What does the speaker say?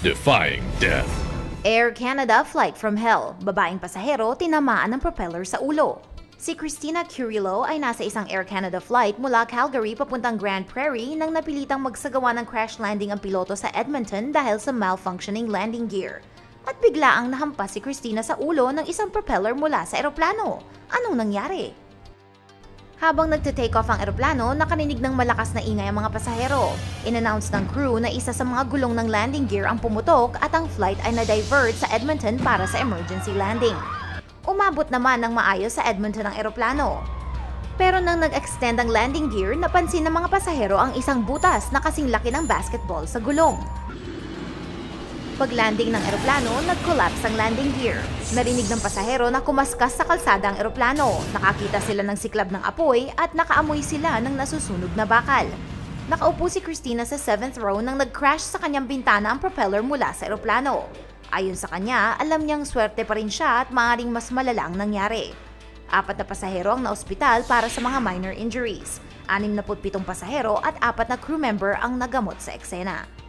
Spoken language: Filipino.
defying death. Air Canada flight from hell. Babaeng pasahero tinamaan ng propeller sa ulo. Si Christina Curillo ay nasa isang Air Canada flight mula Calgary papuntang Grand Prairie nang napilitang magsagawa ng crash landing ang piloto sa Edmonton dahil sa malfunctioning landing gear. At bigla ang nahampas si Christina sa ulo ng isang propeller mula sa eroplano. Anong nangyari? Habang nagte-take off ang eroplano, nakaninig ng malakas na ingay ang mga pasahero. In-announce ng crew na isa sa mga gulong ng landing gear ang pumutok at ang flight ay na-divert sa Edmonton para sa emergency landing. Umabot naman ng maayos sa Edmonton ang eroplano. Pero nang nag-extend ang landing gear, napansin ng mga pasahero ang isang butas na kasing laki ng basketball sa gulong. Pag-landing ng eroplano, nag-collapse ang landing gear. Narinig ng pasahero na kumaskas sa kalsada ang eroplano. Nakakita sila ng siklab ng apoy at nakaamoy sila ng nasusunog na bakal. Nakaupo si Christina sa 7th row nang nag-crash sa kanyang bintana ang propeller mula sa eroplano. Ayon sa kanya, alam niyang swerte pa rin siya at maaaring mas malala ang nangyari. Apat na pasahero ang naospital para sa mga minor injuries. 67 pasahero at apat na crew member ang nagamot sa eksena.